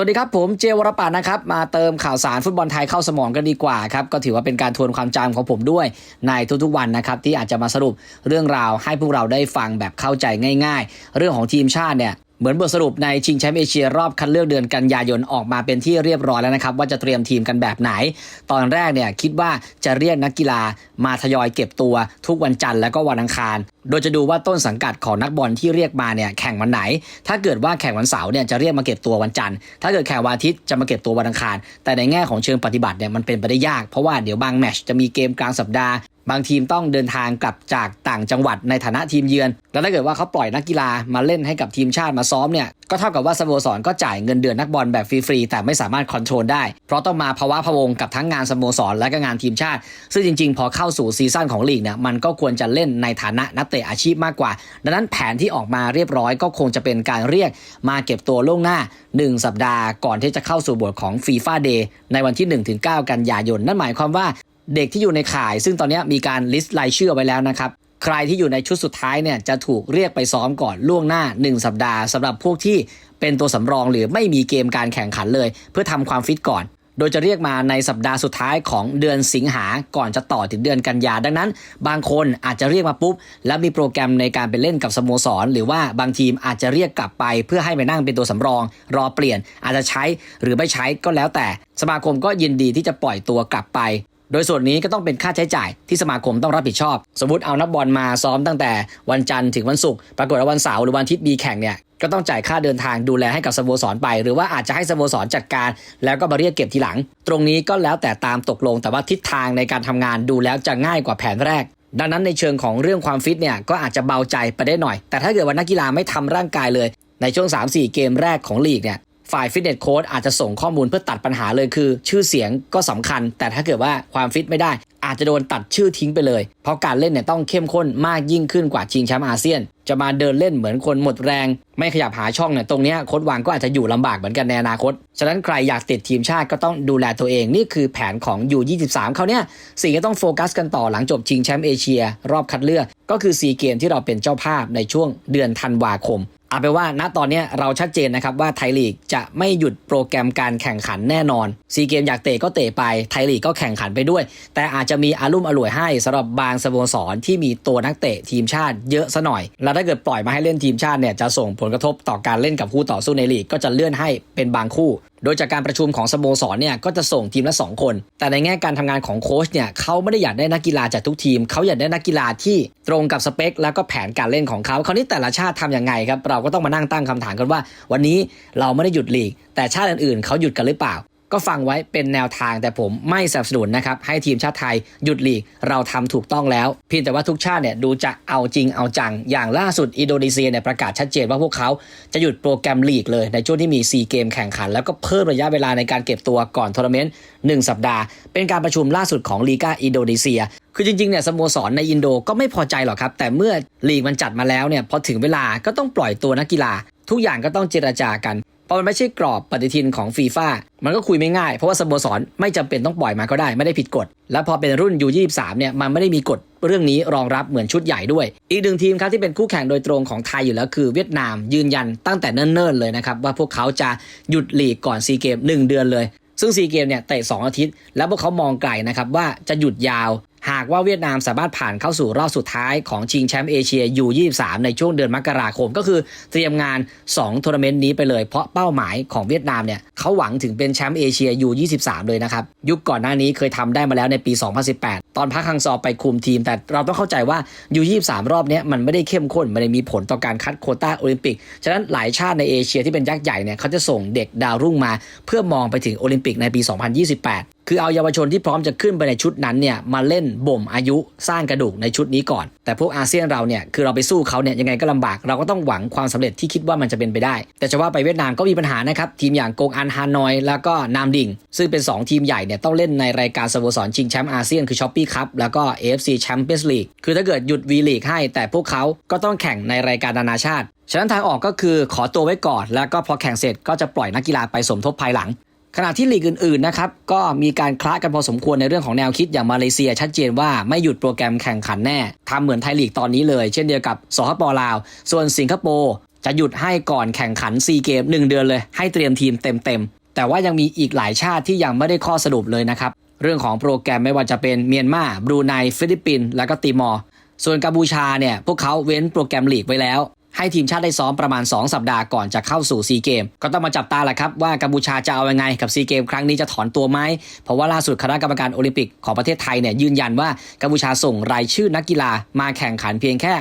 สวัสดีครับผมเจวรปานนะครับมาเติมข่าวสารฟุตบอลไทยเข้าสมองกันดีกว่าครับก็ถือว่าเป็นการทวนความจำของผมด้วยในทุกๆวันนะครับที่อาจจะมาสรุปเรื่องราวให้พวกเราได้ฟังแบบเข้าใจง่าย ๆ เรื่องของทีมชาติเนี่ย เหมือนบทสรุปในชิงแชมป์เอเชียรอบคัดเลือกเดือนกันยายนออกมาเป็นที่เรียบร้อยแล้วนะครับ ว่าจะเตรียมทีมกันแบบไหน ตอนแรกเนี่ยคิดว่าจะเรียกนักกีฬามาทยอยเก็บตัวทุกวันจันทร์แล้วก็วันอังคาร โดยจะดูว่าต้นสังกัดของนักบอลที่เรียกมาเนี่ยแข่งวันไหน ถ้าเกิดว่าแข่งวันเสาร์เนี่ยจะเรียกมาเก็บตัววันจันทร์ ถ้าเกิดแข่งวันอาทิตย์จะมาเก็บตัววันอังคาร แต่ในแง่ของเชิงปฏิบัติเนี่ยมันเป็นไปได้ยากเพราะว่าเดี๋ยวบางแมตชจะมีเกมกลางสัปดาห์ บางทีมต้องเดินทางกลับจากต่างจังหวัดในฐานะทีมเยือน แล้วถ้าเกิดว่าเขาปล่อยนักกีฬามาเล่นให้กับทีมชาติมาซ้อมเนี่ยก็เท่ากับว่าสโมสรก็จ่ายเงินเดือนนักบอลแบบฟรีๆแต่ไม่สามารถคอนโทรลได้ เพราะต้องมาภาวะพะวงกับทั้งงานสโมสรและก็งานทีมชาติ ซึ่งจริงๆ พอเข้าสู่ซีซั่นของลีกเนี่ยมันก็ควรจะเล่นในฐานะนักเตะอาชีพมากกว่า ดังนั้นแผนที่ออกมาเรียบร้อยก็คงจะเป็นการเรียกมาเก็บตัวล่วงหน้า 1 สัปดาห์ก่อนที่จะเข้าสู่บทของฟีฟ่าเดย์ในวันที่ 1-9 กันยายน นั่นหมายความว่า เด็กที่อยู่ในข่าย ซึ่งตอนนี้มีการลิสต์รายชื่อไว้แล้วนะครับใครที่อยู่ในชุดสุดท้ายเนี่ยจะถูกเรียกไปซ้อมก่อนล่วงหน้า 1 สัปดาห์สำหรับพวกที่เป็นตัวสำรองหรือไม่มีเกมการแข่งขันเลย เพื่อทำความฟิตก่อน โดยจะเรียกมาในสัปดาห์สุดท้ายของเดือนสิงหาก่อนจะต่อถึงเดือนกันยาดังนั้น บางคนอาจจะเรียกมาปุ๊บ แล้วมีโปรแกรมในการไปเล่นกับสโมสร หรือว่าบางทีมอาจจะเรียกกลับไป เพื่อให้ไปนั่งเป็นตัวสำรอง รอเปลี่ยนอาจจะใช้หรือไม่ใช้ก็แล้วแต่ สมาคมก็ยินดีที่จะปล่อยตัวกลับไป โดยส่วนนี้ก็ต้องเป็นค่าใช้จ่ายที่สมาคมต้องรับผิดชอบ สมมติเอานักบอลมาซ้อมตั้งแต่วันจันทร์ถึงวันศุกร์ปรากฏว่าวันเสาร์หรือวันอาทิตย์มีแข่งเนี่ยก็ต้องจ่ายค่าเดินทางดูแลให้กับสโมสรไป หรือว่าอาจจะให้สโมสรจัดการ แล้วก็มาเรียกเก็บทีหลัง ตรงนี้ก็แล้วแต่ตามตกลง แต่ว่าทิศทางในการทำงานดูแล้วจะง่ายกว่าแผนแรก ดังนั้นในเชิงของเรื่องความฟิตเนี่ยก็อาจจะเบาใจไปได้หน่อย แต่ถ้าเกิดว่านักกีฬาไม่ทำร่างกายเลย ในช่วง 3-4 เกมแรกของลีกเนี่ย ฝ่ายฟิตเนสโค้ดอาจจะส่งข้อมูลเพื่อตัดปัญหาเลยคือ ชื่อเสียงก็สำคัญ แต่ถ้าเกิดว่าความฟิตไม่ได้ อาจจะโดนตัดชื่อทิ้งไปเลย เพราะการเล่นเนี่ยต้องเข้มข้นมากยิ่งขึ้นกว่าชิงแชมป์อาเซียน จะมาเดินเล่นเหมือนคนหมดแรง ไม่ขยับหาช่องเนี่ยตรงนี้โค้ดวางก็อาจจะอยู่ลำบากเหมือนกันในอนาคตฉะนั้นใครอยากติดทีมชาติก็ต้องดูแลตัวเองนี่คือแผนของยู23เขาเนี่ยสิ่งที่ต้องโฟกัสกันต่อหลังจบชิงแชมป์เอเชีย รอบคัดเลือกก็คือซีเกมที่เราเป็นเจ้าภาพในช่วงเดือนธันวาคม เอาเป็นว่าณตอนนี้เราชัดเจนนะครับว่าไทยลีกจะไม่หยุดโปรแกรมการแข่งขันแน่นอนซีเกมอยากเตะก็เตะไปไทยลีกก็แข่งขันไปด้วย แต่อาจจะมีอารุ่มอร่วยให้สำหรับบางสโมสรที่มีตัวนักเตะทีมชาติเยอะซะหน่อย แล้วถ้าเกิดปล่อยมาให้เล่นทีมชาติเนี่ยจะส่งผลกระทบต่อการเล่นกับคู่ต่อสู้ในลีกก็จะเลื่อนให้เป็นบางคู่ โดยจากการประชุมของสโมสรเนี่ยก็จะส่งทีมละ 2 คน แต่ในแง่การทำงานของโค้ชเนี่ยเขาไม่ได้อยากได้นักกีฬาจากทุกทีม เขาอยากได้นักกีฬาที่ตรงกับสเปค แล้วก็แผนการเล่นของเขาคราวนี้แต่ละชาติทำยังไงครับ เราก็ต้องมานั่งตั้งคำถามกันว่า วันนี้เราไม่ได้หยุดลีก แต่ชาติอื่นๆเขาหยุดกันหรือเปล่า ก็ฟังไว้เป็นแนวทางแต่ผมไม่สนับสนุนนะครับ ให้ทีมชาติไทยหยุดลีกเราทำถูกต้องแล้วเพียงแต่ว่าทุกชาติเนี่ยดูจะเอาจริงเอาจัง อย่างล่าสุดอินโดนีเซียเนี่ยประกาศชัดเจนว่าพวกเขาจะหยุดโปรแกรมลีกเลยในช่วงที่มี 4 เกมแข่งขัน แล้วก็เพิ่มระยะเวลาในการเก็บตัวก่อนทัวร์นาเมนต์1สัปดาห์ เป็นการประชุมล่าสุดของลีกาอินโดนีเซียคือจริงๆเนี่ยสโมสรในอินโดก็ไม่พอใจหรอกครับ แต่เมื่อลีกมันจัดมาแล้วเนี่ยพอถึงเวลาก็ต้องปล่อยตัวนักกีฬา ทุกอย่างก็ต้องเจรจากัน พราะมันไม่ใช่กรอบปฏิทินของฟีฟ่ามันก็คุยไม่ง่าย เพราะว่าสโมสรไม่จำเป็นต้องปล่อยมาก็ได้ไม่ได้ผิดกฎ แล้วพอเป็นรุ่น U23 เนี่ยมันไม่ได้มีกฎเรื่องนี้รองรับเหมือนชุดใหญ่ด้วย อีกหนึ่งทีมครับที่เป็นคู่แข่งโดยตรงของไทยอยู่แล้วคือเวียดนามยืนยันตั้งแต่เนิ่นๆเลยนะครับว่าพวกเขาจะหยุดลีกก่อนซีเกม1เดือนเลยซึ่งซีเกมเนี่ยเตะ2อาทิตย์ แล้วพวกเขามองไกลนะครับว่าจะหยุดยาว หากว่าเวียดนามสามารถผ่านเข้าสู่รอบสุดท้ายของชิงแชมป์เอเชีย U23 ในช่วงเดือนมกราคม ก็คือเตรียมงาน2ทัวร์นาเมนต์นี้ไปเลย เพราะเป้าหมายของเวียดนามเนี่ยเขาหวังถึงเป็นแชมป์เอเชีย U23 เลยนะครับ ยุคก่อนหน้านี้เคยทำได้มาแล้วในปี 2018 ตอนพักฮังซอไปคุมทีม แต่เราต้องเข้าใจว่า U23 รอบนี้มันไม่ได้เข้มข้นไม่ได้มีผลต่อการคัดโคต้าโอลิมปิกฉะนั้นหลายชาติในเอเชียที่เป็นยักษ์ใหญ่เนี่ยเขาจะส่งเด็กดาวรุ่งมา เพื่อมองไปถึงโอลิมปิกในปี 2028 คือเอาเยาวชนที่พร้อมจะขึ้นไปในชุดนั้นเนี่ยมาเล่นบ่มอายุสร้างกระดูกในชุดนี้ก่อน แต่พวกอาเซียนเราเนี่ยคือเราไปสู้เขาเนี่ยยังไงก็ลำบาก เราก็ต้องหวังความสำเร็จที่คิดว่ามันจะเป็นไปได้ แต่จะว่าไปเวียดนามก็มีปัญหานะครับทีมอย่างโกงอันฮานอย แล้วก็นามดิงซึ่งเป็น 2 ทีมใหญ่เนี่ยต้องเล่นในรายการสโมสรชิงแชมป์อาเซียนคือช้อปปี้คัพแล้วก็ AFC Champions League คือถ้าเกิดหยุดวีลีกให้แต่พวกเขาก็ต้องแข่งในรายการนานาชาติฉะนั้นทางออกก็คือขอตัวไว้ก่อน แล้วก็พอแข่งเสร็จก็จะปล่อยนักกีฬาไปสมทบภายหลัง ขณะที่ลีกอื่นๆนะครับก็มีการคละกันพอสมควรในเรื่องของแนวคิดอย่างมาเลเซีย ชัดเจนว่าไม่หยุดโปรแกรมแข่งขันแน่ทำเหมือนไทยลีกตอนนี้เลย เช่นเดียวกับสหปลาว ส่วนสิงคโปร์จะหยุดให้ก่อนแข่งขันซีเกมหนึ่งเดือนเลย ให้เตรียมทีมเต็มๆแต่ว่ายังมีอีกหลายชาติที่ยังไม่ได้ข้อสรุปเลยนะครับเรื่องของโปรแกรมไม่ว่าจะเป็นเมียนมาบรูไนฟิลิปปินส์แล้วก็ติมอร์ส่วนกัมพูชาเนี่ยพวกเขาเว้นโปรแกรมลีกไว้แล้ว ให้ทีมชาติได้ซ้อมประมาณ 2 สัปดาห์ก่อนจะเข้าสู่ซีเกม ก็ต้องมาจับตาแหละครับว่ากัมพูชาจะเอายังไงกับซีเกมครั้งนี้จะถอนตัวไหมเพราะว่าล่าสุดคณะกรรมการโอลิมปิกของประเทศไทยเนี่ยยืนยันว่ากัมพูชาส่งรายชื่อนักกีฬามาแข่งขันเพียงแค่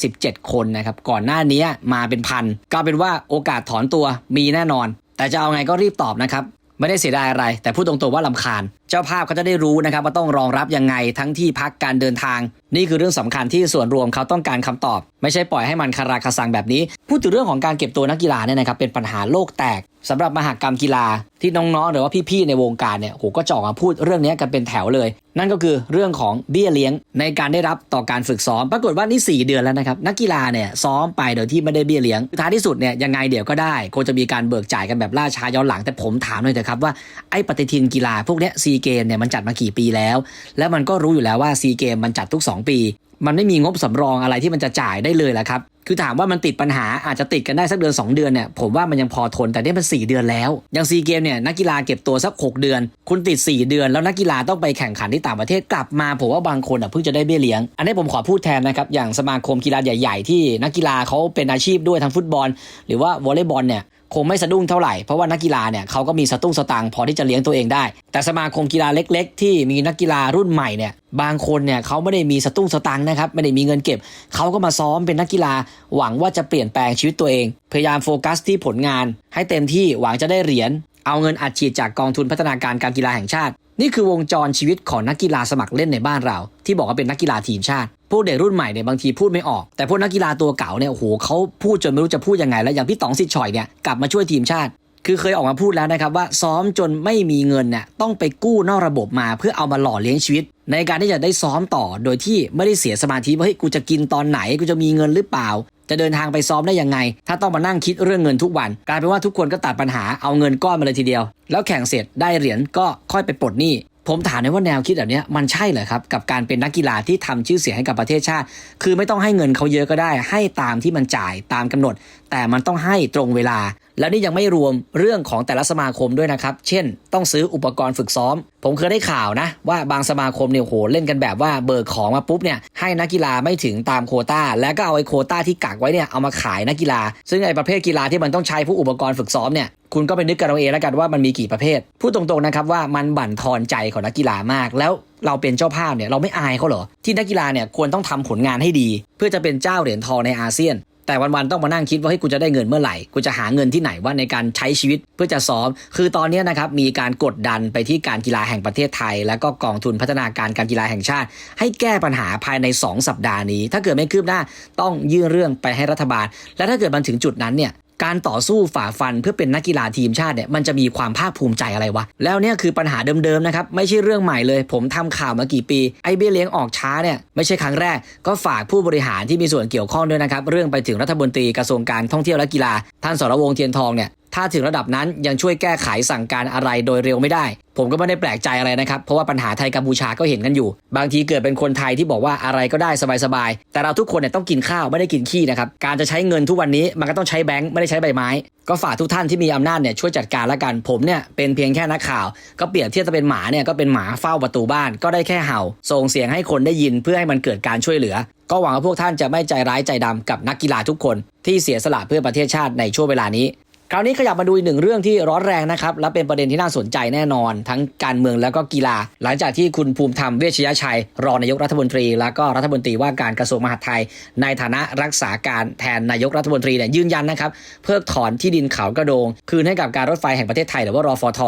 57 คนนะครับก่อนหน้านี้มาเป็นพันก็เป็นว่าโอกาสถอนตัวมีแน่นอน แต่จะเอาไงก็รีบตอบนะครับไม่ได้เสียดายอะไร แต่พูดตรงๆว่าลำคาญเจ้าภาพเขาจะได้รู้นะครับว่าต้องรองรับยังไงทั้งที่พักการเดินทาง นี่คือเรื่องสำคัญที่ส่วนรวมเขาต้องการคำตอบ ไม่ใช่ปล่อยให้มันคาราคาซังแบบนี้ พูดถึงเรื่องของการเก็บตัวนักกีฬาเนี่ยนะครับเป็นปัญหาโลกแตกสำหรับมหากรรมกีฬาที่น้องๆหรือว่าพี่ๆในวงการเนี่ยโหก็จ่อมาพูดเรื่องนี้กันเป็นแถวเลย นั่นก็คือเรื่องของเบี้ยเลี้ยงในการได้รับต่อการฝึกซ้อม ปรากฏว่านี่ 4 เดือนแล้วนะครับนักกีฬาเนี่ยซ้อมไปโดยที่ไม่ได้เบี้ยเลี้ยงท้ายที่สุดเนี่ยยังไงเดี๋ยวก็ได้คงจะมีการเบิกจ่ายกันแบบล่าช้าย้อนหลังแต่ผมถามหน่อยเถอะครับว่าไอ้ปฏิทินกีฬาพวกเนี้ยซีเกมเนี่ยมันจัดมากี่ปีแล้ว แล้วมันก็รู้อยู่แล้วว่าซีเกมมันจัดทุก 2 ปี มันไม่มีงบสำรองอะไรที่มันจะจ่ายได้เลยแหละครับคือถามว่ามันติดปัญหาอาจจะติดกันได้สักเดือน 2 เดือนเนี่ยผมว่ามันยังพอทนแต่นี่มัน4เดือนแล้ว อย่างซีเกมเนี่ยนักกีฬาเก็บตัวสัก 6 เดือน คุณติด 4 เดือน แล้วนักกีฬาต้องไปแข่งขันที่ต่างประเทศกลับมาผมว่าบางคนอะเพิ่งจะได้เบี้ยเลี้ยง อันนี้ผมขอพูดแทนนะครับอย่างสมาคมกีฬาใหญ่ ๆ ที่นักกีฬาเขาเป็นอาชีพด้วยทั้งฟุตบอล หรือว่าวอลเลย์บอลเนี่ย คงไม่สะดุ้งเท่าไหร่ เพราะว่านักกีฬาเนี่ยเขาก็มีสตุ้งสตางค์พอที่จะเลี้ยงตัวเองได้ แต่สมาคมกีฬาเล็ก ๆ ที่มีนักกีฬารุ่นใหม่เนี่ยบางคนเนี่ยเขาไม่ได้มีสตุ้งสตางค์นะครับไม่ได้มีเงินเก็บ เขาก็มาซ้อมเป็นนักกีฬาหวังว่าจะเปลี่ยนแปลงชีวิตตัวเอง พยายามโฟกัสที่ผลงาน ให้เต็มที่หวังจะได้เหรียญเอาเงินอัดฉีดจากกองทุนพัฒนาการการกีฬาแห่งชาติ นี่คือวงจรชีวิตของนักกีฬาสมัครเล่นในบ้านเรา ที่บอกว่าเป็นนักกีฬาทีมชาติ พวกเด็กรุ่นใหม่เนี่ยบางทีพูดไม่ออก แต่พวกนักกีฬาตัวเก่าเนี่ยโอ้โหเขาพูดจนไม่รู้จะพูดยังไง แล้วอย่างพี่ต๋องสิทธิ์ฉอยเนี่ยกลับมาช่วยทีมชาติ คือเคยออกมาพูดแล้วนะครับว่าซ้อมจนไม่มีเงินเนี่ยต้องไปกู้นอกระบบมาเพื่อเอามาหล่อเลี้ยงชีวิต ในการที่จะได้ซ้อมต่อโดยที่ไม่ได้เสียสมาธิว่าเฮ้ยกูจะกินตอนไหนกูจะมีเงินหรือเปล่า จะเดินทางไปซ้อมได้ยังไง ถ้าต้องมานั่งคิดเรื่องเงินทุกวัน กลายเป็นว่าทุกคนก็ตัดปัญหาเอาเงินก้อนมาเลยทีเดียว แล้วแข่งเสร็จได้เหรียญก็ค่อยไปปลดหนี้ ผมถามเลยว่าแนวคิดแบบนี้มันใช่เหรอครับ กับการเป็นนักกีฬาที่ทำชื่อเสียงให้กับประเทศชาติ คือไม่ต้องให้เงินเขาเยอะก็ได้ ให้ตามที่มันจ่ายตามกำหนด แต่มันต้องให้ตรงเวลา แล้วนี่ยังไม่รวมเรื่องของแต่ละสมาคมด้วยนะครับ เช่น ต้องซื้ออุปกรณ์ฝึกซ้อม ผมเคยได้ข่าวนะ ว่าบางสมาคมเนี่ยโหเล่นกันแบบว่าเบิกของมาปุ๊บเนี่ยให้นักกีฬาไม่ถึงตามโคต้า แล้วก็เอาไอ้โคต้าที่กักไว้เนี่ยเอามาขายนักกีฬา ซึ่งไอ้ประเภทกีฬาที่มันต้องใช้พวกอุปกรณ์ฝึกซ้อมเนี่ยคุณก็ไปนึกกันเอาเองแล้วกันว่ามันมีกี่ประเภท พูดตรงๆนะครับว่ามันบั่นทอนใจของนักกีฬามาก แล้วเราเป็นเจ้าภาพเนี่ยเราไม่อายเขาเหรอ ที่นักกีฬาเนี่ยควรต้องทำผลงานให้ดี เพื่อจะเป็นเจ้าเหรียญทองในอาเซียน แต่วันๆต้องมานั่งคิดว่าเฮ้ยกูจะได้เงินเมื่อไหร่กูจะหาเงินที่ไหนว่าในการใช้ชีวิตเพื่อจะซ้อม คือตอนนี้นะครับมีการกดดันไปที่การกีฬาแห่งประเทศไทย และก็กองทุนพัฒนาการการกีฬาแห่งชาติ ให้แก้ปัญหาภายใน 2 สัปดาห์นี้ ถ้าเกิดไม่คืบหน้าต้องยื่นเรื่องไปให้รัฐบาล และถ้าเกิดมันถึงจุดนั้นเนี่ย การต่อสู้ฝ่าฟันเพื่อเป็นนักกีฬาทีมชาติเนี่ยมันจะมีความภาคภูมิใจอะไรวะ แล้วเนี่ยคือปัญหาเดิมๆนะครับ ไม่ใช่เรื่องใหม่เลย ผมทำข่าวมากี่ปี ไอ้เบี้ยเลี้ยงออกช้าเนี่ยไม่ใช่ครั้งแรก ก็ฝากผู้บริหารที่มีส่วนเกี่ยวข้องด้วยนะครับ เรื่องไปถึงรัฐมนตรีกระทรวงการท่องเที่ยวและกีฬา ท่านสรวงเทียนทองเนี่ย ถ้าถึงระดับนั้นยังช่วยแก้ไขสั่งการอะไรโดยเร็วไม่ได้ ผมก็ไม่ได้แปลกใจอะไรนะครับ เพราะว่าปัญหาไทยกัมพูชาก็เห็นกันอยู่ บางทีเกิดเป็นคนไทยที่บอกว่าอะไรก็ได้สบายๆ แต่เราทุกคนเนี่ยต้องกินข้าวไม่ได้กินขี้นะครับ การจะใช้เงินทุกวันนี้มันก็ต้องใช้แบงค์ไม่ได้ใช้ใบไม้ ก็ฝากทุกท่านที่มีอำนาจเนี่ยช่วยจัดการละกัน ผมเนี่ยเป็นเพียงแค่นักข่าว ก็เปรียบเทียบจะเป็นหมาเนี่ยก็เป็นหมาเฝ้าประตูบ้าน ก็ได้แค่เห่า ส่งเสียงให้คนได้ยินเพื่อให้มันเกิดการช่วยเหลือ ก็หวังว่าพวกท่านจะไม่ใจร้ายใจดำกับนักกีฬาทุกคนที่เสียสละเพื่อประเทศชาติในช่วงเวลานี้ คราวนี้ขยับมาดูอีกหนึ่งเรื่องที่ร้อนแรงนะครับ และเป็นประเด็นที่น่าสนใจแน่นอน ทั้งการเมืองแล้วก็กีฬา หลังจากที่คุณภูมิธรรมเวชยชัย รองนายกรัฐมนตรี แล้วก็รัฐมนตรีว่าการกระทรวงมหาดไทย ในฐานะรักษาการแทนนายกรัฐมนตรีเนี่ยยืนยันนะครับ เพิกถอนที่ดินเขากระโดง คืนให้กับการรถไฟแห่งประเทศไทยหรือว่ารอฟท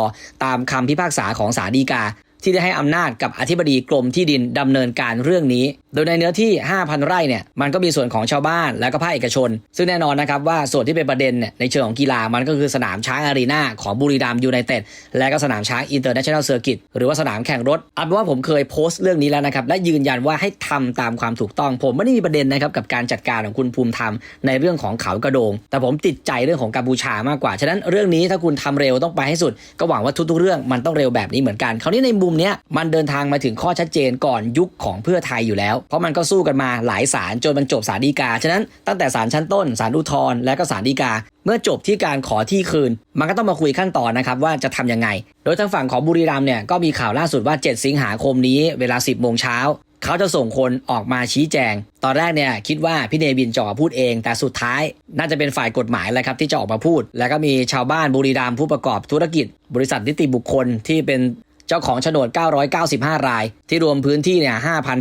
ตามคำพิพากษาของศาลฎีกาที่ได้ให้อำนาจกับอธิบดีกรมที่ดินดำเนินการเรื่องนี้โดยในเนื้อที่ 5,000 ไร่เนี่ยมันก็มีส่วนของชาวบ้านและก็ภาคเอกชน ซึ่งแน่นอนนะครับว่าส่วนที่เป็นประเด็นเนี่ยในเชิงของกีฬามันก็คือสนามช้างอารีนาของบุรีรัมยูไนเต็ดและก็สนามช้างอินเตอร์เนชั่นแนลเซอร์กิตหรือว่าสนามแข่งรถเอาเป็นว่าผมเคยโพสต์เรื่องนี้แล้วนะครับ และยืนยันว่าให้ทำตามความถูกต้อง ผมไม่ได้มีประเด็นนะครับกับการจัดการของคุณภูมิธรรมในเรื่องของเขากระโดง แต่ผมติดใจเรื่องของกัมพูชามากกว่าฉะนั้นเรื่องนี้ถ้าคุณทำเร็วต้องไปให้สุด ก็หวังว่าทุกๆ เรื่องมันต้องเร็วแบบนี้เหมือนกันคราวนี้ในมุมเนี้ยมันเดินทางมาถึงข้อชัดเจนก่อนยุคของเพื่อไทยอยู่แล้วเพราะมันก็สู้กันมาหลายศาลจนมันจบศาลฎีกา ฉะนั้นตั้งแต่ศาลชั้นต้นศาลอุทธรณ์และก็ศาลฎีกา เมื่อจบที่การขอที่คืน มันก็ต้องมาคุยขั้นตอนนะครับว่าจะทำยังไง โดยทางฝั่งของบุรีรัมย์เนี่ยก็มีข่าวล่าสุดว่า 7 สิงหาคมนี้เวลา 10โมงเช้าเขาจะส่งคนออกมาชี้แจง ตอนแรกเนี่ยคิดว่าพี่เนวินจะออกมาพูดเอง แต่สุดท้าย น่าจะเป็นฝ่ายกฎหมายแหละครับที่จะออกมาพูด แล้วก็มีชาวบ้านบุรีรัมย์ผู้ประกอบธุรกิจ บริษัทนิติบุคคลที่เป็น เจ้าของโฉนด 995 ราย ที่รวมพื้นที่เนี่ย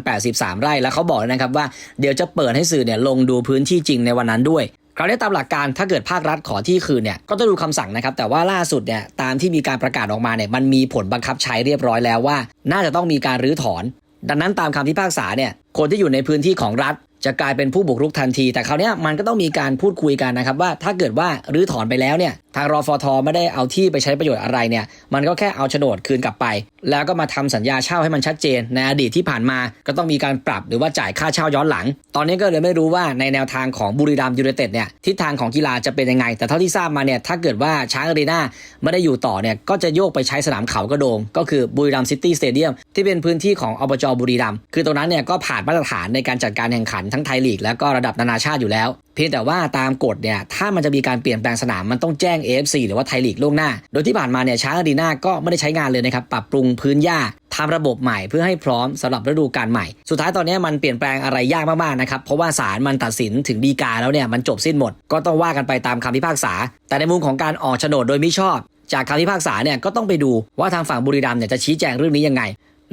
5,083 ไร่ แล้วเขาบอกเลยนะครับว่าเดี๋ยวจะเปิดให้สื่อเนี่ยลงดูพื้นที่จริงในวันนั้นด้วยคราวนี้ตามหลักการถ้าเกิดภาครัฐขอที่คืนเนี่ยก็ต้องดูคำสั่งนะครับแต่ว่าล่าสุดเนี่ยตามที่มีการประกาศออกมาเนี่ยมันมีผลบังคับใช้เรียบร้อยแล้วว่า น่าจะต้องมีการรื้อถอน ดังนั้นตามคำพิพากษาเนี่ยคนที่อยู่ในพื้นที่ของรัฐ จะกลายเป็นผู้บุกรุกทันที แต่คราวนี้มันก็ต้องมีการพูดคุยกันนะครับว่าถ้าเกิดว่ารื้อถอนไปแล้วเนี่ย ทางรอฟอทอไม่ได้เอาที่ไปใช้ประโยชน์อะไรเนี่ย มันก็แค่เอาโฉนดคืนกลับไป แล้วก็มาทำสัญญาเช่าให้มันชัดเจน ในอดีตที่ผ่านมาก็ต้องมีการปรับหรือว่าจ่ายค่าเช่าย้อนหลัง ตอนนี้ก็เลยไม่รู้ว่าในแนวทางของบุรีรัมยูไนเต็ดเนี่ยทิศทางของกีฬาจะเป็นยังไง แต่เท่าที่ทราบมาเนี่ยถ้าเกิดว่าช้างอารีนาไม่ได้อยู่ต่อเนี่ยก็จะโยกไปใช้สนามเขากระโดง ก็คือบุรีรัมซิตี้สเตเดียมที่เป็นพื้นที่ของอบจบุรีรัมคือตรงนั้นเนี่ยก็ผ่านมาตรฐานในการจัดการแข่งขันทั้งไทยลีกแล้วก็ระดับนานาชาติอยู่แล้ว เพียงแต่ว่าตามกฎเนี่ยถ้ามันจะมีการเปลี่ยนแปลงสนามมันต้องแจ้ง AFC หรือว่าไทยลีกล่วงหน้า โดยที่ผ่านมาเนี่ยช้างอารีนาก็ไม่ได้ใช้งานเลยนะครับ ปรับปรุงพื้นหญ้าทำระบบใหม่เพื่อให้พร้อมสำหรับฤดูกาลใหม่ สุดท้ายตอนนี้มันเปลี่ยนแปลงอะไรยากมากๆนะครับ เพราะว่าศาลมันตัดสินถึงดีกาแล้วเนี่ยมันจบสิ้นหมด ก็ต้องว่ากันไปตามคำพิพากษา แต่ในมุมของการออกโฉนดโดยมิชอบ จากคำพิพากษาเนี่ยก็ต้องไปดูว่าทางฝั่งบุรีรัมย์เนี่ยจะชี้แจงเรื่องนี้ยังไง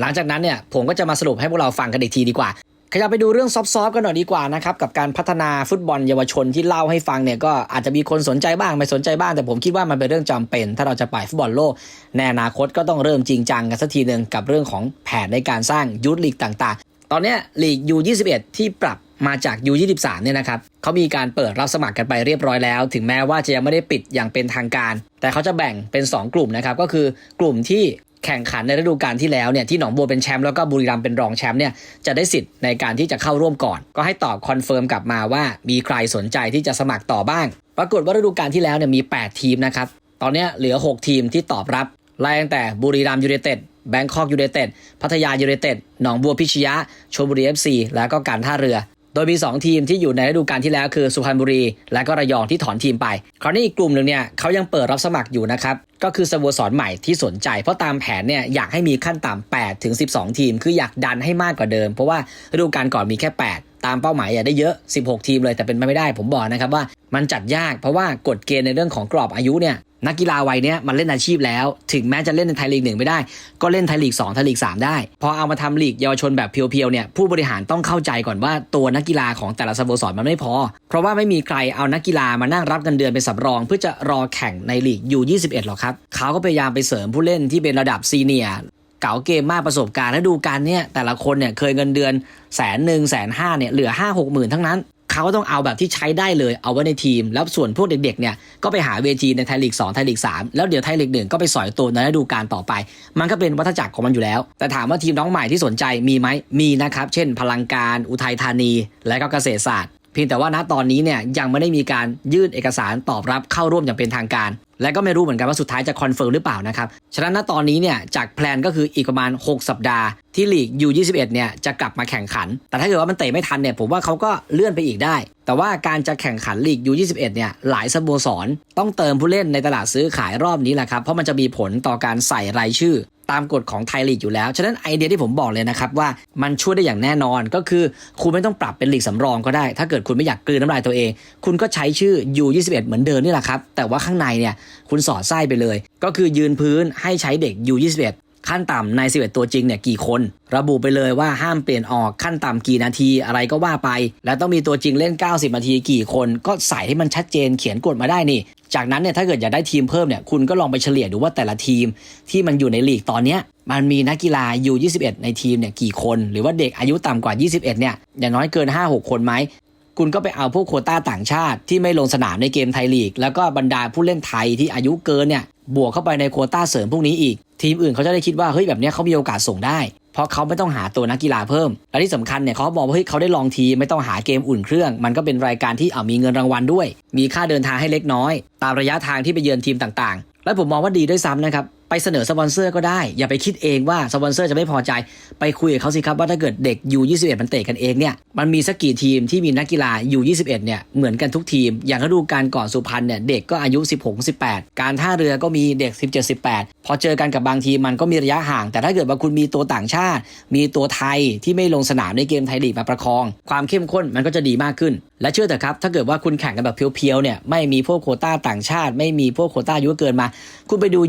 หลังจากนั้นเนี่ยผมก็จะมาสรุปให้พวกเราฟังกันอีกทีดีกว่า ขยับไปดูเรื่องซอฟๆกันหน่อยดีกว่านะครับกับการพัฒนาฟุตบอลเยาวชนที่เล่าให้ฟังเนี่ยก็อาจจะมีคนสนใจบ้างไม่สนใจบ้าง แต่ผมคิดว่ามันเป็นเรื่องจำเป็น ถ้าเราจะไปฟุตบอลโลกในอนาคตก็ต้องเริ่มจริงจังกันสักทีหนึ่งกับเรื่องของแผนในการสร้างยูทธลีกต่างๆ ตอนนี้ลีก U21 ที่ปรับมาจาก U23 เนี่ยนะครับเขามีการเปิดรับสมัครกันไปเรียบร้อยแล้ว ถึงแม้ว่าจะยังไม่ได้ปิดอย่างเป็นทางการ แต่เขาจะแบ่งเป็น 2 กลุ่มนะครับก็คือกลุ่มที่ แข่งขันในฤดูกาลที่แล้วเนี่ยที่หนองบัวเป็นแชมป์แล้วก็บุรีรัมย์เป็นรองแชมป์เนี่ยจะได้สิทธิ์ในการที่จะเข้าร่วมก่อน ก็ให้ตอบคอนเฟิร์มกลับมาว่ามีใครสนใจที่จะสมัครต่อบ้าง ปรากฏว่าฤดูกาลที่แล้วเนี่ยมี 8 ทีมนะครับตอนนี้เหลือ 6 ทีมที่ตอบรับไล่ตั้งแต่บุรีรัมย์ยูไนเต็ดแบงคอกยูไนเต็ดพัทยายูไนเต็ดหนองบัวพิชยะชลบุรีเอฟซีแล้วก็การท่าเรือ โดยมี 2 ทีมที่อยู่ในฤดูกาลที่แล้วคือสุพรรณบุรี และก็ระยองที่ถอนทีมไป คราวนี้อีกกลุ่มหนึ่งเนี่ยเขายังเปิดรับสมัครอยู่นะครับก็คือสโมสรใหม่ที่สนใจ เพราะตามแผนเนี่ยอยากให้มีขั้นต่ำ8ถึง12 ทีม คืออยากดันให้มากกว่าเดิม เพราะว่าฤดูกาลก่อนมีแค่ 8 ตามเป้าหมายอยากได้เยอะ 16 ทีมเลยแต่เป็นไปไม่ได้ผมบอกนะครับว่ามันจัดยากเพราะว่ากฎเกณฑ์ในเรื่องของกรอบอายุเนี่ยนักกีฬาวัยเนี้ยมันเล่นอาชีพแล้ว ถึงแม้จะเล่นในไทยลีกหนึ่งไม่ได้ ก็เล่นไทยลีก2ไทยลีก 3 ได้ พอเอามาทำลีกเยาวชนแบบเพียวๆเนี่ยผู้บริหารต้องเข้าใจก่อนว่าตัวนักกีฬาของแต่ละสโมสรมันไม่พอ เพราะว่าไม่มีใครเอานักกีฬามานั่งรับเงินเดือนเป็นสำรอง เพื่อจะรอแข่งในลีก U21 หรอกครับเขาก็พยายามไปเสริมผู้เล่นที่เป็นระดับซีเนียร์ เก๋าเกมมากประสบการณ์และดูการเนี่ยแต่ละคนเนี่ยเคยเงินเดือนแสนหนึ่งแสนห้าเนี่ยเหลือห้าหกหมื่นทั้งนั้นเขาก็ต้องเอาแบบที่ใช้ได้เลยเอาไว้ในทีม แล้วส่วนพวกเด็กๆเนี่ยก็ไปหาเวทีในไทยลีก2ไทยลีก3แล้วเดี๋ยวไทยลีกหนึ่งก็ไปสอยตัวในฤดูกาลต่อไป มันก็เป็นวัฏจักรของมันอยู่แล้ว แต่ถามว่าทีมน้องใหม่ที่สนใจมีไหมมีนะครับ เช่น พลังการอุทัยธานี และก็เกษตรศาสตร์ เพียงแต่ว่าณตอนนี้เนี่ยยังไม่ได้มีการยื่นเอกสารตอบรับเข้าร่วมอย่างเป็นทางการ และก็ไม่รู้เหมือนกันว่าสุดท้ายจะคอนเฟิร์มหรือเปล่านะครับ ฉะนั้นณตอนนี้เนี่ยจากแพลนก็คืออีกประมาณ 6 สัปดาห์ที่ลีก U21 เนี่ยจะกลับมาแข่งขัน แต่ถ้าเกิดว่ามันเตะไม่ทันเนี่ยผมว่าเขาก็เลื่อนไปอีกได้ แต่ว่าการจะแข่งขันลีก U21 เนี่ยหลายสโมสรต้องเติมผู้เล่นในตลาดซื้อขายรอบนี้แหละครับเพราะมันจะมีผลต่อการใส่รายชื่อ ตามกฎของไทยลีกอยู่แล้ว ฉะนั้นไอเดียที่ผมบอกเลยนะครับว่ามันช่วยได้อย่างแน่นอนก็คือคุณไม่ต้องปรับเป็นลีกสำรองก็ได้ ถ้าเกิดคุณไม่อยากกลืนน้ำลายตัวเอง คุณก็ใช้ชื่อ U21 เหมือนเดิมนี่แหละครับ แต่ว่าข้างในเนี่ยคุณสอดไส้ไปเลย ก็คือยืนพื้นให้ใช้เด็ก U21 ขั้นต่ำใน 11 ตัวจริงเนี่ยกี่คน ระบุไปเลยว่าห้ามเปลี่ยนออกขั้นต่ำกี่นาทีอะไรก็ว่าไป แล้วต้องมีตัวจริงเล่น 90 นาทีกี่คน ก็ใส่ให้มันชัดเจนเขียนกฎมาได้นี่ จากนั้นเนี่ยถ้าเกิดอยากได้ทีมเพิ่มเนี่ยคุณก็ลองไปเฉลี่ยดูว่าแต่ละทีมที่มันอยู่ในลีกตอนเนี้ยมันมีนักกีฬา U21 ในทีมเนี่ยกี่คน หรือว่าเด็กอายุต่ำกว่า 21เนี่ยอย่างน้อยเกิน 5-6 คนไหมคุณก็ไปเอาพวกโคต้าต่างชาติที่ไม่ลงสนามในเกมไทยลีก แล้วก็บรรดาผู้เล่นไทยที่อายุเกินเนี่ยบวกเข้าไปในโคต้าเสริมพวกนี้อีก ทีมอื่นเขาจะได้คิดว่าเฮ้ยแบบเนี้ยเขามีโอกาสส่งได้ เพราะเขาไม่ต้องหาตัวนักกีฬาเพิ่ม และที่สำคัญเนี่ยเขาบอกว่าเฮ้ยเขาได้ลองทีไม่ต้องหาเกมอุ่นเครื่อง มันก็เป็นรายการที่เอามีเงินรางวัลด้วย มีค่าเดินทางให้เล็กน้อย ตามระยะทางที่ไปเยือนทีมต่างๆ และผมมองว่าดีด้วยซ้ำนะครับ ไปเสนอสปอนเซอร์ก็ได้ อย่าไปคิดเองว่าสปอนเซอร์จะไม่พอใจ ไปคุยกับเขาสิครับว่าถ้าเกิดเด็ก U21 มันเตะกันเองเนี่ยมันมีสักกี่ทีมที่มีนักกีฬา U21 เนี่ยเหมือนกันทุกทีม อย่างฤดูกาลก่อนสุพรรณเนี่ยเด็กก็อายุ 16-18 การท่าเรือก็มีเด็ก 17-18 พอเจอกันกับบางทีมมันก็มีระยะห่าง แต่ถ้าเกิดว่าคุณมีตัวต่างชาติ มีตัวไทยที่ไม่ลงสนามในเกมไทยลีกมาประคอง ความเข้มข้นมันก็จะดีมากขึ้น และเชื่อเถอะครับถ้าเกิดว่าคุณแข่งกันแบบเพียวๆเนี่ยไม่มีพวกโคต้าต่างชาติ ไม่มีพวกโคต้ายุเกินมา คุณไปดู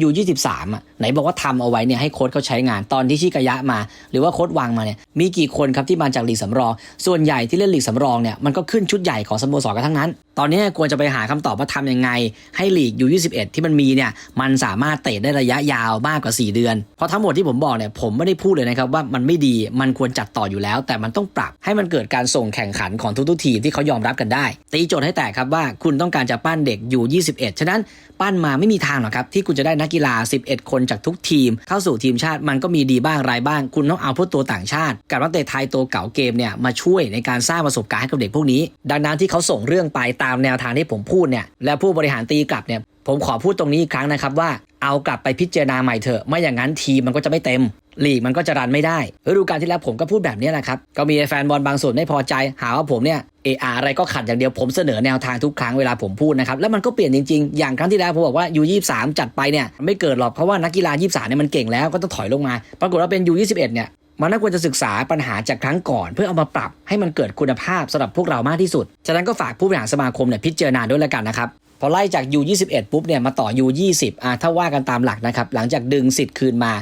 U23 อะไหนบอกว่าทำเอาไว้เนี่ยให้โค้ชเขาใช้งานตอนที่ชิกายะมา หรือว่าโค้ชวางมาเนี่ยมีกี่คนครับที่มาจากลีกสำรอง ส่วนใหญ่ที่เล่นลีกสำรองเนี่ยมันก็ขึ้นชุดใหญ่ของสโมสรกันทั้งนั้น ตอนนี้ควรจะไปหาคำตอบว่าทำยังไง ให้ลีก U21 ที่มันมีเนี่ยมันสามารถเตะได้ระยะยาวมากกว่า 4 เดือน เพราะทั้งหมดที่ผมบอกเนี่ยผมไม่ได้พูดเลยนะครับว่ามันไม่ดีมันควรจัดต่ออยู่แล้ว แต่มันต้องปรับให้มันเกิดการส่งแข่งขันของทุกๆทีมที่เขายอมรับกันได้ ตีโจทย์ให้แตกครับว่าคุณต้องการจะปั้นเด็ก U21 ฉะนั้นปั้นมาไม่มีทางหรอกครับที่คุณจะได้นักกีฬา 11คนจากทุกทีม เข้าสู่ทีมชาติมันก็มีดีบ้างรายบ้าง คุณต้องเอาพวกตัวต่างชาติ กับนักเตะไทยตัวเก่าเกมเนี่ยมาช่วยในการสร้างประสบการณ์ให้กับเด็กพวกนี้ ดังนั้นที่เขาส่งเรื่องไปตามแนวทางที่ผมพูดเนี่ยและผู้บริหารตีกลับเนี่ย ผมขอพูดตรงนี้อีกครั้งนะครับว่าเอากลับไปพิจารณาใหม่เถอะไม่อย่างนั้นทีมมันก็จะไม่เต็มลีกมันก็จะรันไม่ได้ฤดูกาลที่แล้วผมก็พูดแบบนี้แหละครับ ก็มีแฟนบอลบางส่วนไม่พอใจ หาว่าผมเนี่ยเอออะไรก็ขัดอย่างเดียวผมเสนอแนวทางทุกครั้งเวลาผมพูดนะครับ แล้วมันก็เปลี่ยนจริงๆ อย่างครั้งที่แล้วผมบอกว่า U23 จัดไปเนี่ยไม่เกิดหรอกเพราะว่านักกีฬา 23เนี่ยมันเก่งแล้วก็ต้องถอยลงมา ปรากฏว่าเป็น U21 เนี่ยมันน่าควรจะศึกษาปัญหาจากครั้งก่อน เพื่อเอามาปรับให้มันเกิดคุณภาพสำหรับพวกเรามากที่สุด ฉะนั้นก็ฝากผู้บริหารสมาคมเนี่ยพิจารณาด้วยแล้วกันนะครับ พอไล่จาก U21 ปุ๊บเนี่ยมาต่อ U20 อะถ้าว่ากันตามหลักนะครับ หลังจากดึงสิทธิ์คืนมา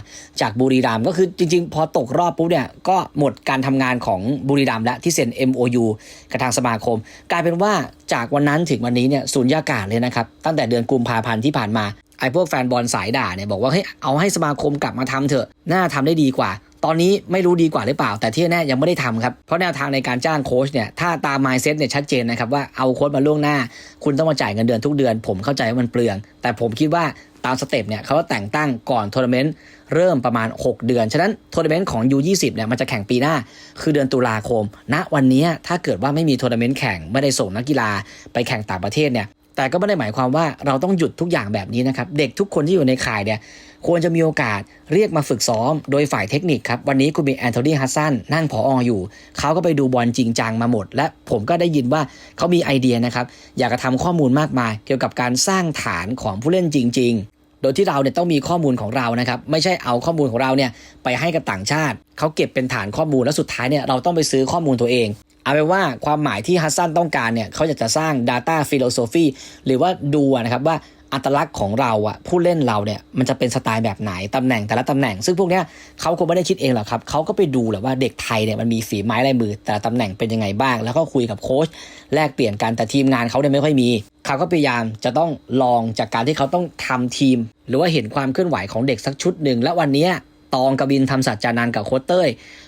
จากบุรีรัมก็คือจริงๆ พอตกรอบปุ๊บเนี่ยก็หมดการทำงานของบุรีรัมแล้วที่เซ็น MOU กับทางสมาคม กลายเป็นว่าจากวันนั้นถึงวันนี้เนี่ยสูญญากาศเลยนะครับ ตั้งแต่เดือนกุมภาพันธ์ที่ผ่านมาไอ้พวกแฟนบอลสายด่าเนี่ยบอกว่าเฮ้ยเอาให้สมาคมกลับมาทำเถอะน่าทำได้ดีกว่า ตอนนี้ไม่รู้ดีกว่าหรือเปล่า แต่ที่แน่ยังไม่ได้ทำครับ เพราะแนวทางในการจ้างโค้ชเนี่ยถ้าตาม mindset เนี่ยชัดเจนนะครับว่าเอาโค้ชมาล่วงหน้า คุณต้องมาจ่ายเงินเดือนทุกเดือน ผมเข้าใจว่ามันเปลือง แต่ผมคิดว่าตามสเต็ปเนี่ยเขาแต่งตั้งก่อนทัวร์นาเมนต์เริ่มประมาณ 6 เดือน ฉะนั้นทัวร์นาเมนต์ของ U20 เนี่ยมันจะแข่งปีหน้า คือเดือนตุลาคมณวันนี้ถ้าเกิดว่าไม่มีทัวร์นาเมนต์แข่งไม่ได้ส่งนักกีฬาไปแข่งต่างประเทศเนี่ย แต่ก็ไม่ได้หมายความว่าเราต้องหยุดทุกอย่างแบบนี้นะครับ เด็กทุกคนที่อยู่ในข่ายเนี่ยควรจะมีโอกาสเรียกมาฝึกซ้อม โดยฝ่ายเทคนิคครับ วันนี้คุณมีแอนโทนีฮัสซันนั่งผอออยู่ เขาก็ไปดูบอลจริงจังมาหมด และผมก็ได้ยินว่าเขามีไอเดียนะครับ อยากจะทำข้อมูลมากมาย เกี่ยวกับการสร้างฐานของผู้เล่นจริง ๆ โดยที่เราเนี่ยต้องมีข้อมูลของเรานะครับ ไม่ใช่เอาข้อมูลของเราเนี่ยไปให้กับต่างชาติ เขาเก็บเป็นฐานข้อมูลแล้วสุดท้ายเนี่ยเราต้องไปซื้อข้อมูลตัวเอง เอาเป็นว่าความหมายที่ฮัสซันต้องการเนี่ยเขาอยากจะสร้าง Data Philosophy หรือว่าดูนะครับว่าอัตลักษณ์ของเราอะผู้เล่นเราเนี่ยมันจะเป็นสไตล์แบบไหนตำแหน่งแต่ละตำแหน่ง ซึ่งพวกเนี้ยเขาคงไม่ได้คิดเองหรอกครับเขาก็ไปดูแหละว่าเด็กไทยเนี่ยมันมีฝีไม้ลายมือ แต่ละตำแหน่งเป็นยังไงบ้าง แล้วก็คุยกับโค้ชแลกเปลี่ยนกันแต่ทีมงานเขาเนี่ยไม่ค่อยมีเขาก็พยายามจะต้องลองจากการที่เขาต้องทำทีม หรือว่าเห็นความเคลื่อนไหวของเด็กสักชุดหนึ่งและวันนี้ตองกบินทำสัจจานันกับโค้ชเต้ย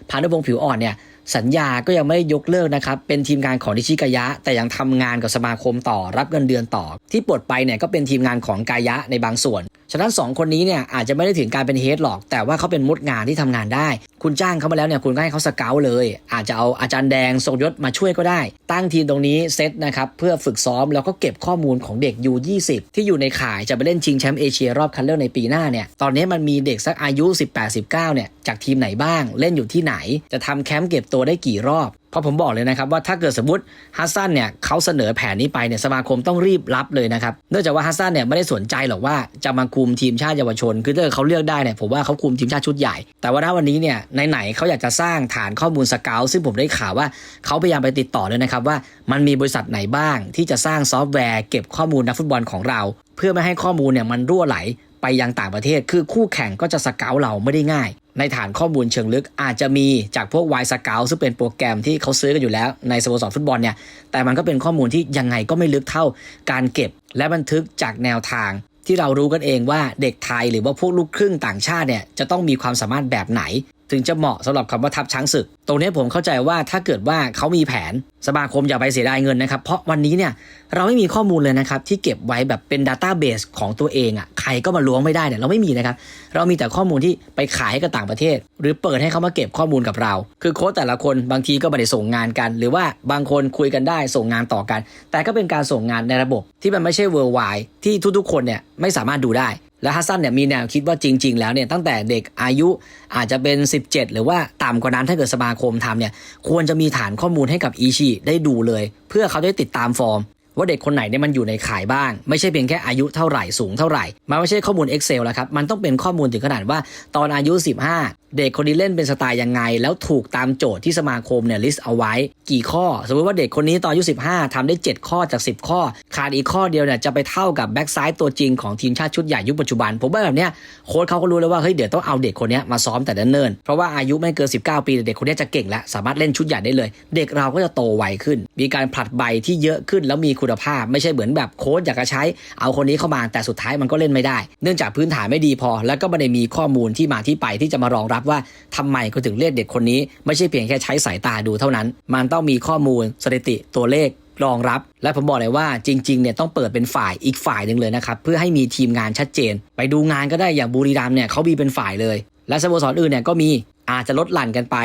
พานุพงศ์ผิวอ่อนเนี่ย สัญญาก็ยังไม่ยกเลิกนะครับ เป็นทีมงานของนิชิกายะ แต่ยังทำงานกับสมาคมต่อ รับเงินเดือนต่อ ที่ปลดไปเนี่ยก็เป็นทีมงานของกายะในบางส่วน ฉะนั้น 2 คนนี้เนี่ยอาจจะไม่ได้ถึงการเป็นเฮดหรอก แต่ว่าเขาเป็นมุดงานที่ทำงานได้ คุณจ้างเขามาแล้วเนี่ยคุณก็ให้เขาสเกลเลย อาจจะเอาอาจารย์แดงทรงยศมาช่วยก็ได้ ตั้งทีมตรงนี้เซตนะครับเพื่อฝึกซ้อมแล้วก็เก็บข้อมูลของเด็ก U20 ที่อยู่ในข่ายจะไปเล่นชิงแชมป์เอเชียรอบคัดเลือกในปีหน้าเนี่ยตอนนี้มันมีเด็กสักอายุ 18-19เนี่ยจากทีมไหนบ้างเล่นอยู่ที่ไหน จะทำแคมป์เก็บตัวได้กี่รอบ เพราะผมบอกเลยนะครับว่าถ้าเกิดสมมติฮัสซันเนี่ยเขาเสนอแผนนี้ไปเนี่ยสมาคมต้องรีบรับเลยนะครับเนื่องจากว่าฮัสซันเนี่ยไม่ได้สนใจหรอกว่าจะมาคุมทีมชาติเยาวชน คือถ้าเขาเลือกได้เนี่ยผมว่าเขาคุมทีมชาติชุดใหญ่ แต่ว่าถ้าวันนี้เนี่ยไหนๆเขาอยากจะสร้างฐานข้อมูลสเกลซึ่งผมได้ข่าวว่าเขาพยายามไปติดต่อเลยนะครับว่ามันมีบริษัทไหนบ้าง ที่จะสร้างซอฟต์แวร์เก็บข้อมูลนักฟุตบอลของเรา เพื่อไม่ให้ข้อมูลเนี่ยมันรั่วไหล ไปยังต่างประเทศ คือคู่แข่งก็จะสเกลเราไม่ได้ง่าย ในฐานข้อมูลเชิงลึกอาจจะมีจากพวกวายสเกลซึ่งเป็นโปรแกรมที่เขาซื้อกันอยู่แล้วในสโมสรฟุตบอลเนี่ยแต่มันก็เป็นข้อมูลที่ยังไงก็ไม่ลึกเท่าการเก็บ และบันทึกจากแนวทางที่เรารู้กันเองว่าเด็กไทยหรือว่าพวกลูกครึ่งต่างชาติเนี่ยจะต้องมีความสามารถแบบไหนถึงจะเหมาะสำหรับคำว่าทัพช้างศึก ตรงนี้ผมเข้าใจว่าถ้าเกิดว่าเขามีแผนสมาคมอย่าไปเสียดายเงินนะครับ เพราะวันนี้เนี่ยเราไม่มีข้อมูลเลยนะครับ ที่เก็บไว้แบบเป็นดัตต้าเบสของตัวเองอะ่ะใครก็มาล้วงไม่ได้เนี่ยเราไม่มีนะครับ เรามีแต่ข้อมูลที่ไปขายให้กับต่างประเทศ หรือเปิดให้เขามาเก็บข้อมูลกับเรา คือโค้ชแต่ละคนบางทีก็ไม่ได้ส่งงานกัน หรือว่าบางคนคุยกันได้ส่งงานต่อกัน แต่ก็เป็นการส่งงานในระบบที่มันไม่ใช่เวอร์ไวที่ทุกๆ คนเนี่ยไม่สามารถดูได้ และฮัสซันเนี่ยมีแนวคิดว่าจริง ๆ แล้วเนี่ยตั้งแต่เด็กอายุอาจจะเป็น 17 หรือว่าต่ำกว่านั้นถ้าเกิดสมาคมทำเนี่ยควรจะมีฐานข้อมูลให้กับอีชีได้ดูเลย เพื่อเขาได้ติดตามฟอร์ม ว่าเด็กคนไหนเนี่ยมันอยู่ในขายบ้าง ไม่ใช่เพียงแค่อายุเท่าไหร่สูงเท่าไหร่มันไม่ใช่ข้อมูล Excel แล้วครับมันต้องเป็นข้อมูลถึงขนาดว่าตอนอายุ 15 เด็กคนนี้เล่นเป็นสไตล์ยังไง แล้วถูกตามโจทย์ที่สมาคมเนี่ยลิสต์เอาไว้ กี่ข้อ สมมติว่าเด็กคนนี้ตอนอายุ 15ทำได้ 7 ข้อจาก 10 ข้อ ขาดอีกข้อเดียวเนี่ยจะไปเท่ากับแบ็กซ้ายตัวจริงของทีมชาติชุดใหญ่ยุคปัจจุบัน ผมว่าแบบเนี้ยโค้ชเขาก็รู้แล้วว่าเฮ้ยเดี๋ยวต้องเอาเด็กคนนี้มาซ้อมแต่เนิ่นๆเพราะว่าอายุไม่เกิน 19 ปีเด็กคนนี้จะเก่งแล้วสามารถเล่นชุดใหญ่ได้เลย เด็กเราก็จะโตไวขึ้น มีการผลัดใบที่เยอะขึ้นแล้วมีคุณภาพ ไม่ใช่เหมือนแบบโค้ชอยากจะใช้ เอาคนนี้เข้ามาแต่สุดท้ายมันก็เล่นไม่ได้ เนื่องจากพื้นฐานไม่ดีพอ แล้วก็ไม่ได้มีข้อมูลที่มาที่ไปที่จะมารองรับว่าทำไมเขาถึงเรียกเด็กคนนี้ ไม่ใช่เพียงแค่ใช้สายตาดูเท่านั้น มันต้องมีข้อมูลสถิติตัวเลขรองรับ และผมบอกเลยว่าจริงๆเนี่ยต้องเปิดเป็นฝ่ายอีกฝ่ายหนึ่งเลยนะครับ เพื่อให้มีทีมงานชัดเจน ไปดูงานก็ได้อย่างบุรีรัมเนี่ยเขามีเป็นฝ่ายเลย และสโมสรอื่นเนี่ยก็มีอาจจะลดหลั่นกันไป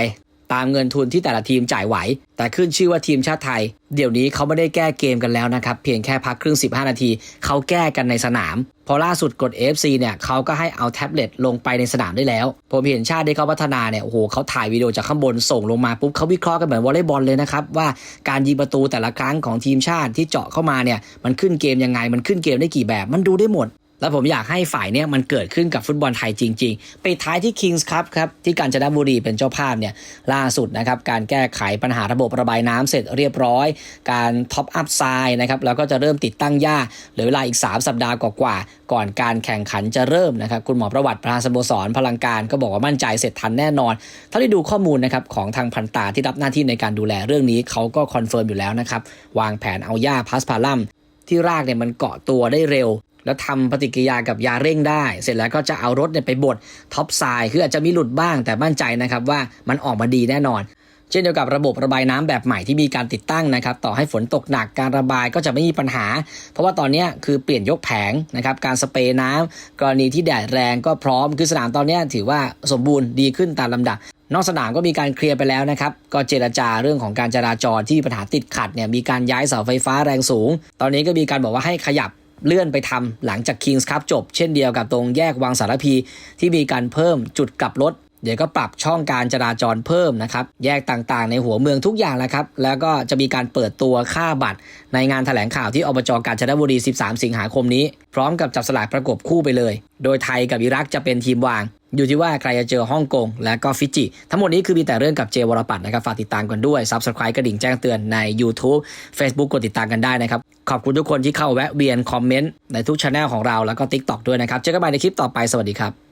ตามเงินทุนที่แต่ละทีมจ่ายไหว แต่ขึ้นชื่อว่าทีมชาติไทย เดี๋ยวนี้เขาไม่ได้แก้เกมกันแล้วนะครับ เพียงแค่พักครึ่ง 15 นาที เขาแก้กันในสนาม พอล่าสุดกด FC เนี่ยเขาก็ให้เอาแท็บเล็ตลงไปในสนามได้แล้ว ผมเห็นชาติที่เขาพัฒนาเนี่ย โอ้โหเขาถ่ายวิดีโอจากข้างบนส่งลงมาปุ๊บเขาวิเคราะห์กันเหมือนวอลเลย์บอลเลยนะครับว่าการยิงประตูแต่ละครั้งของทีมชาติที่เจาะเข้ามาเนี่ยมันขึ้นเกมยังไงมันขึ้นเกมได้กี่แบบมันดูได้หมด แล้วผมอยากให้ฝ่ายเนี้ยมันเกิดขึ้นกับฟุตบอลไทยจริงๆ ไปท้ายที่ Kings Cup ครับที่กาญจนบุรีเป็นเจ้าภาพเนี่ยล่าสุดนะครับการแก้ไขปัญหาระบบระบายน้ำเสร็จเรียบร้อย การท็อปอัพทรายนะครับแล้วก็จะเริ่มติดตั้งหญ้าเหลือเวลาอีก 3 สัปดาห์กว่าๆก่อนการแข่งขันจะเริ่มนะครับคุณหมอประวัติประธานสโมสรพลังการก็บอกว่ามั่นใจเสร็จทันแน่นอนถ้าได้ดูข้อมูลนะครับของทางพันตาที่รับหน้าที่ในการดูแลเรื่องนี้เขาก็คอนเฟิร์มอยู่แล้วนะครับวางแผนเอาหญ้าพาสพาลัมที่รากเนี่ยมันเกาะตัวได้เร็ว แล้วทำปฏิกิริยากับยาเร่งได้ เสร็จแล้วก็จะเอารถเนี่ยไปบดท็อปไซด์คืออาจจะมีหลุดบ้างแต่มั่นใจนะครับว่ามันออกมาดีแน่นอน เช่นเดียวกับระบบระบายน้ำแบบใหม่ที่มีการติดตั้งนะครับ ต่อให้ฝนตกหนักการระบายก็จะไม่มีปัญหา เพราะว่าตอนนี้คือเปลี่ยนยกแผงนะครับ การสเปรย์น้ำกรณีที่แดดแรงก็พร้อม คือสนามตอนนี้ถือว่าสมบูรณ์ดีขึ้นตามลำดับนอกสนามก็มีการเคลียร์ไปแล้วนะครับ ก็เจรจาเรื่องของการจราจรที่ปัญหาติดขัดเนี่ยมีการย้ายเสาไฟฟ้าแรงสูง ตอนนี้ก็มีการบอกว่าให้ขยับ เลื่อนไปทำหลังจาก Kings Cup จบ เช่นเดียวกับตรงแยกวังสารพีที่มีการเพิ่มจุดกลับรถ เดี๋ยวก็ปรับช่องการจราจรเพิ่มนะครับ แยกต่างๆ ในหัวเมืองทุกอย่างแหละครับ แล้วก็จะมีการเปิดตัวค่าบัตร ในงานแถลงข่าวที่อบจกาญจนบุรี 13 สิงหาคมนี้ พร้อมกับจับสลากประกบคู่ไปเลย โดยไทยกับอิรักจะเป็นทีมวาง อยู่ที่ว่าใครจะเจอฮ่องกงและก็ฟิจิ ทั้งหมดนี้คือมีแต่เรื่องกับเจวรปัตนะครับ ฝากติดตามกันด้วย Subscribe กระดิ่งแจ้งเตือนใน YouTube Facebook กดติดตามกันได้นะครับ ขอบคุณทุกคนที่เข้าแวะเวียนคอมเมนต์ในทุกช anel ของเราแล้วก็ TikTok ด้วยนะครับ เจอกันใหม่ในคลิปต่อไป สวัสดีครับ